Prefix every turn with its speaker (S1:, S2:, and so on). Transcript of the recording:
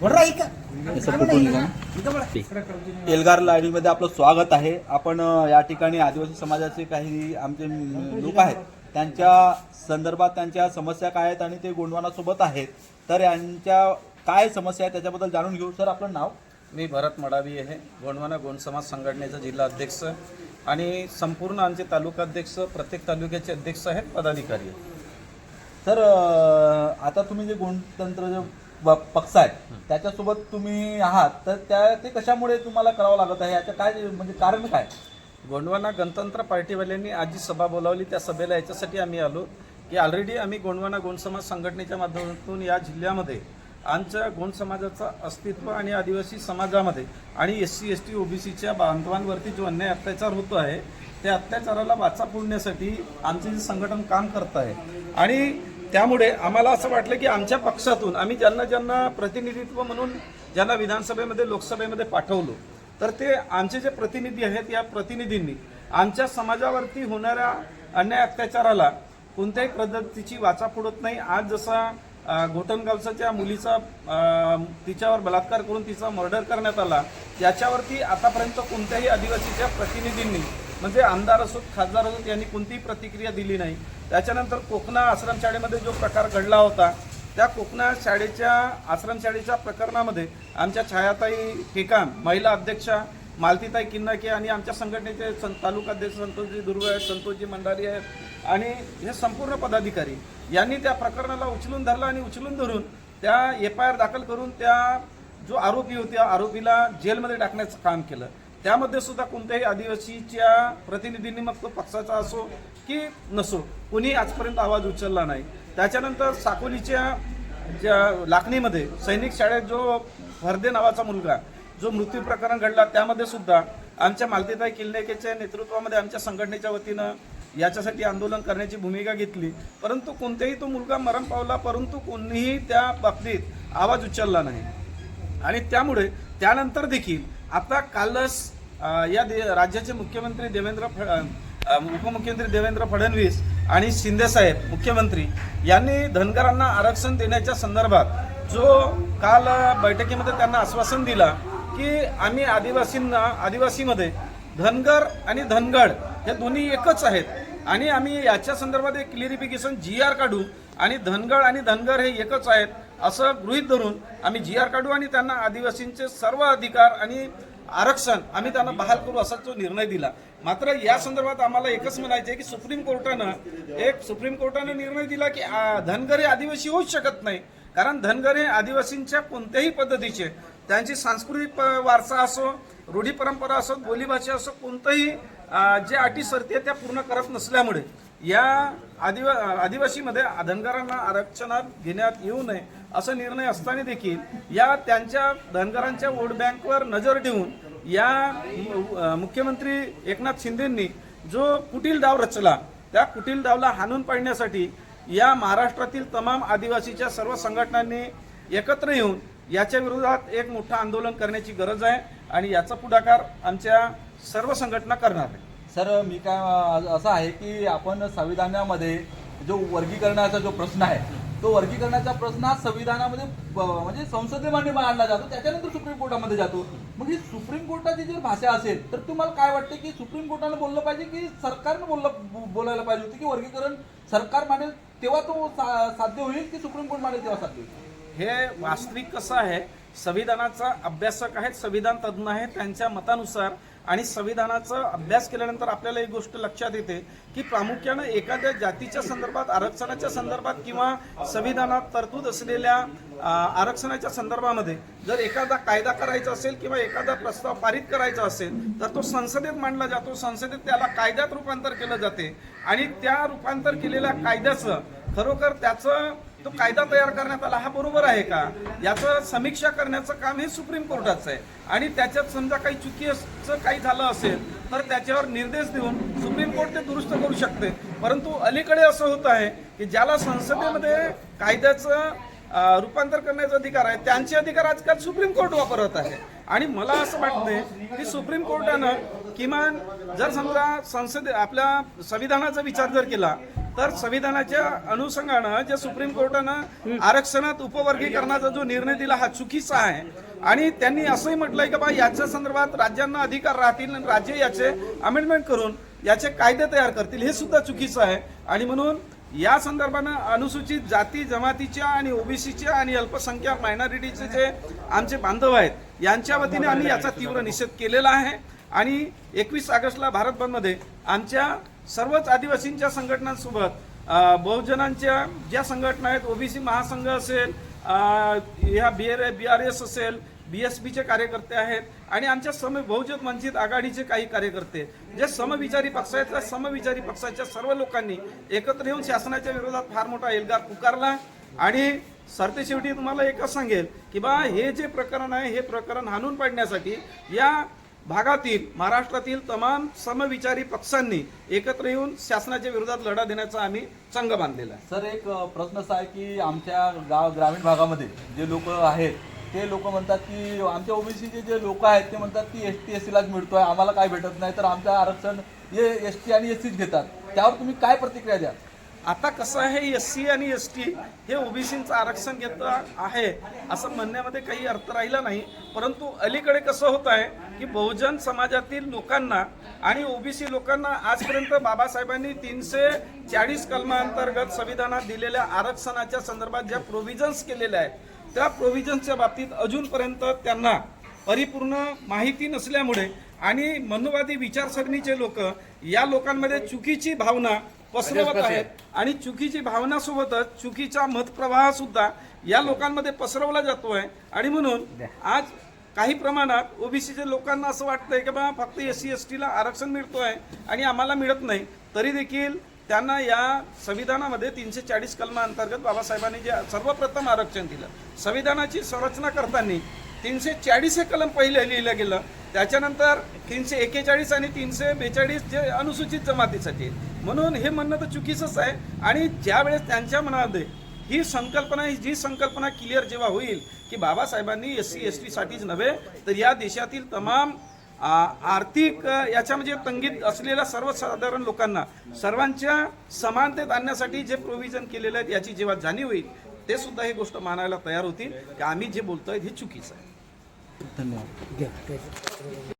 S1: बरं ऐका
S2: एल्गार लाईनीमध्ये आपलं स्वागत आहे. आपण या ठिकाणी आदिवासी समाजाचे काही आमचे लोक आहेत. त्यांच्या संदर्भात त्यांच्या समस्या काय आहेत आणि ते गोंडवानासोबत आहेत. तर यांच्या काय समस्या आहेत त्याच्याबद्दल जाणून घेऊ. सर आपलं नाव?
S3: मी भरत मडावी आहे. गोंडवाना गोंड समाज संघटनेचा जिल्हा अध्यक्ष आणि संपूर्ण आमचे तालुका अध्यक्ष प्रत्येक तालुक्याचे अध्यक्ष आहेत पदाधिकारी
S2: अ, आता तुम्ही जे गोंडतंत्र जे ब- पक्ष आहेत त्याच्यासोबत तुम्ही आहात तर त्या ते कशामुळे तुम्हाला करावं लागत आहे? याचं काय म्हणजे कारण काय?
S3: गोंडवाना गणतंत्र पार्टीवाल्यांनी आज जी सभा बोलावली. त्या सभेला याच्यासाठी आम्ही आलो की ऑलरेडी आम्ही गोंडवाना गोंड समाज संघटनेच्या माध्यमातून या जिल्ह्यामध्ये आमच्या गोंड समाजाचं अस्तित्व आणि आदिवासी समाजामध्ये आणि एस सी एस टी ओबीसीच्या बांधवांवरती जो अन्याय अत्याचार होतो आहे त्या अत्याचाराला वाचा फोडण्यासाठी आमचे जे संघटन काम करत आहे. आणि त्यामुळे आम्हाला असं वाटलं की आमच्या पक्षातून आम्ही ज्यांना ज्यांना प्रतिनिधित्व म्हणून ज्यांना विधानसभेमध्ये लोकसभेमध्ये पाठवलो तर ते आमचे जे प्रतिनिधी आहेत या प्रतिनिधींनी आमच्या समाजावरती होणाऱ्या अन्याय अत्याचाराला कोणत्याही पद्धतीची वाचा फोडत नाही. आज जसा अ, घोटणगावचा त्या मुलीचा तिच्यावर बलात्कार करून तिचा मर्डर करण्यात आला याच्यावरती आतापर्यंत कोणत्याही आदिवासीच्या प्रतिनिधींनी म्हणजे आमदार असोत खासदार असोत यांनी कोणतीही प्रतिक्रिया दिली नाही. त्याच्यानंतर कोकणा आश्रमशाळेमध्ये जो प्रकार घडला होता त्या कोकणा शाळेच्या आश्रमशाळेच्या प्रकरणामध्ये आमच्या छायाताई ठेकाण महिला अध्यक्षा मालतीताई किन्नाके आणि आमच्या संघटनेचे सं तालुका अध्यक्ष संतोषजी दुर्वे आहेत संतोषजी मंडारी आहेत आणि हे संपूर्ण पदाधिकारी यांनी त्या प्रकरणाला उचलून धरलं आणि उचलून धरून त्या एफ आय आर दाखल करून त्या जो आरोपी होत्या आरोपीला जेलमध्ये टाकण्याचं काम केलं. त्यामध्ये सुद्धा कोणत्याही आदिवासीच्या प्रतिनिधींनी मग तो पक्षाचा असो की नसो कोणी आजपर्यंत आवाज उचलला नाही. त्याच्यानंतर साकोलीच्या ज्या लाखणीमध्ये सैनिक शाळेत जो हरदे नावाचा मुलगा जो मृत्यू प्रकरण घडला त्यामध्ये सुद्धा आमच्या मालतीताई किल्लेकेच्या नेतृत्वामध्ये आमच्या संघटनेच्या वतीनं याच्यासाठी आंदोलन करण्याची भूमिका घेतली. परंतु कोणत्याही तो मुलगा मरण पावला परंतु कोणीही त्या बाबतीत आवाज उचलला नाही. आणि त्यामुळे त्यानंतर देखील आता कालच या दे राज्याचे मुख्यमंत्री देवेंद्र फ उपमुख्यमंत्री देवेंद्र फडणवीस आणि शिंदेसाहेब मुख्यमंत्री यांनी धनगरांना आरक्षण देण्याच्या संदर्भात जो काल बैठकीमध्ये त्यांना आश्वासन दिला की आम्ही आदिवासींना आदिवासीमध्ये धनगर आणि धनगड हे दोन्ही एकच आहेत आणि आम्ही याच्या संदर्भात एक क्लिअरिफिकेशन जी आर काढू आणि धनगड आणि धनगर हे एकच आहेत. असं गृहीत धरून आम्ही जी आर काढू आणि त्यांना आदिवासींचे सर्व अधिकार आणि आरक्षण आम्ही त्यांना बहाल करू असा जो निर्णय दिला. मात्र या संदर्भात आम्हाला एकच म्हणायचं आहे की सुप्रीम कोर्टानं एक सुप्रीम कोर्टानं निर्णय दिला की धनगरे धनगर हे आदिवासी होऊच शकत नाही. कारण धनगर हे आदिवासींच्या कोणत्याही पद्धतीचे त्यांची सांस्कृतिक वारसा असो रूढी परंपरा असो बोलीभाषा असो कोणतंही जे अटी सरती आहे त्या पूर्ण करत नसल्यामुळे या आदिवा आदिवासीमध्ये धनगरांना आरक्षणात घेण्यात येऊ नये असा निर्णय असताना देखील या त्यांच्या धनगरांच्या वोट बँकवर नजर ठेवून या मुख्यमंत्री एकनाथ शिंदेंनी जो कुटील डाव रचला त्या कुटील डावला हाणून पाडण्यासाठी या महाराष्ट्रातील तमाम आदिवासीच्या सर्व संघटनांनी एकत्र येऊन याच्या विरोधात एक मोठं आंदोलन करण्याची गरज आहे आणि याचा पुढाकार आमच्या सर्व संघटना करणार आहे.
S2: सर मी काय असं आहे की आपण संविधानामध्ये जो वर्गीकरणाचा जो प्रश्न आहे तो वर्गीकरणाचा प्रश्न हा संविधानामध्ये म्हणजे संसदेमध्ये मांडला जातो त्याच्यानंतर सुप्रीम कोर्टामध्ये जातो. मग ही सुप्रीम कोर्टाची जर भाषा असेल तर तुम्हाला काय वाटते की सुप्रीम कोर्टानं बोललं पाहिजे की सरकारनं बोललं बो- बोलायला पाहिजे होती की वर्गीकरण सरकार मांडेल तेव्हा तो सा- साध्य होईल की सुप्रीम कोर्ट मांडेल तेव्हा साध्य होईल?
S3: हे वास्तविक कसं आहे संविधानाचा अभ्यासक आहेत संविधान तज्ज्ञ आहेत त्यांच्या मतानुसार आणि संविधानाचा अभ्यास केल्यानंतर आपल्याला एक गोष्ट लक्षात येते की प्रामुख्यानं एखाद्या जातीच्या संदर्भात आरक्षणाच्या संदर्भात किंवा संविधानात तरतूद असलेल्या आरक्षणाच्या संदर्भामध्ये जर एखादा कायदा करायचा असेल किंवा एखादा प्रस्ताव पारित करायचा असेल तर तो संसदेत मांडला जातो. संसदेत त्याला कायद्यात रूपांतर केलं जाते. आणि त्या रूपांतर केलेल्या कायद्याचं खरोखर त्याचं तो कायदा तयार करण्यात आला हा बरोबर आहे का? याचं समीक्षा करण्याचं काम हे सुप्रीम कोर्टाचं आहे. आणि त्याच्यात समजा काही चुकीचं काही झालं असेल तर त्याच्यावर निर्देश देऊन सुप्रीम कोर्ट ते दुरुस्त करू शकते. परंतु अलीकडे असं होत आहे की ज्याला संसदेमध्ये कायद्याचं रूपांतर करण्याचा अधिकार आहे त्यांचे अधिकार आजकाल सुप्रीम कोर्ट वापरत आहे. आणि मला असं वाटतंय की सुप्रीम कोर्टानं किमान जर समजा संसदे आपल्या संविधानाचा विचार जर केला तर संविधानाच्या अनुषंगानं जे सुप्रीम कोर्टानं आरक्षणात उपवर्गीकरणाचा जो निर्णय दिला हा चुकीचा आहे. आणि त्यांनी असंही म्हटलंय की बा याच्या संदर्भात राज्यांना अधिकार राहतील आणि राज्य याचे अमेंडमेंट करून याचे कायदे तयार करतील हे सुद्धा चुकीचं आहे. आणि म्हणून या संदर्भानं अनुसूचित जाती जमातीच्या आणि ओबीसीच्या आणि अल्पसंख्याक मायनॉरिटीचे जे आमचे बांधव आहेत यांच्या वतीने आम्ही याचा तीव्र निषेध केलेला आहे. आणि एकवीस ऑगस्टला भारत बंदमध्ये आमच्या सर्वच आदिवासींच्या संघटनांसोबत बहुजनांच्या ज्या संघटना आहेत ओबीसी महासंघ असेल ह्या B R B R S असेल बी एस पीचे कार्यकर्ते आहेत आणि आमच्या सम बहुजन वंचित आघाडीचे काही कार्यकर्ते. जे समविचारी पक्ष आहेत त्या समविचारी पक्षाच्या सर्व लोकांनी एकत्र येऊन शासनाच्या विरोधात फार मोठा एल्गार पुकारला. आणि सरतेशेवटी तुम्हाला एकच सांगेल की बा हे जे प्रकरण आहे हे प्रकरण हाणून पाडण्यासाठी या भागातील महाराष्ट्रातील तमाम समविचारी पक्षांनी एकत्र येऊन शासनाच्या विरोधात लढा देण्याचा आम्ही संघ बांधलेला आहे.
S2: सर एक प्रश्न असा आहे की आमच्या गाव ग्रामीण भागामध्ये जे लोक आहेत ते लोक म्हणतात की आमच्या ओबीसीचे जे लोक आहेत ते म्हणतात की एस टी एस सीलाच मिळतोय आम्हाला काय भेटत नाही तर आमचं आरक्षण हे एस टी आणि एस सीच घेतात. त्यावर तुम्ही काय प्रतिक्रिया द्या
S3: आता कसं आहे एस सी आणि एस टी हे ओबीसीचं आरक्षण घेतं आहे असं म्हणण्यामध्ये काही अर्थ राहिला नाही. परंतु अलीकडे कसं होत आहे की बहुजन समाजातील लोकांना आणि ओबीसी लोकांना आजपर्यंत बाबासाहेबांनी तीनशे चाळीस कलमांतर्गत संविधानात दिलेल्या आरक्षणाच्या संदर्भात ज्या प्रोव्हिजन्स केलेल्या आहेत त्या प्रोव्हिजन्सच्या बाबतीत अजूनपर्यंत त्यांना परिपूर्ण माहिती नसल्यामुळे आणि मनुवादी विचारसरणीचे लोक या लोकांमध्ये चुकीची भावना पसरवत आहेत. आणि चुकीची भावना सोबतच चुकीचा मतप्रवाह सुद्धा या लोकांमध्ये पसरवला जातो आहे आणि म्हणून आज काही प्रमाणात ओबीसीच्या लोकांना असं वाटतंय की बा फक्त एस सी एस टीला आरक्षण मिळतोय आणि आम्हाला मिळत नाही. तरी देखील त्यांना या संविधानामध्ये तीनशे चाळीस कलमा अंतर्गत बाबासाहेबांनी जे सर्वप्रथम आरक्षण दिलं संविधानाची संरचना करताना तीनशे चाळीस हे कलम पहिले लिहिलं गेलं. त्याच्यानंतर तीनशे एकेचाळीस आणि तीनशे बेचाळीस जे अनुसूचित जमातीसाठी म्हणून हे म्हणणं तर चुकीचंच आहे. आणि ज्यावेळेस त्यांच्या मनामध्ये ही संकल्पना ही जी संकल्पना क्लिअर जेव्हा होईल की बाबासाहेबांनी एस सी एस टीसाठीच नव्हे तर या देशातील तमाम आर्थिक याच्या म्हणजे तंगीत असलेल्या सर्वसाधारण लोकांना सर्वांच्या समानतेत आणण्यासाठी जे प्रोव्हिजन केलेले आहेत याची जेव्हा जाणीव होईल ते सुद्धा ही गोष्ट मानायला तयार होतील की आम्ही जे बोलतोय हे चुकीचं आहे.
S2: धन्यवाद.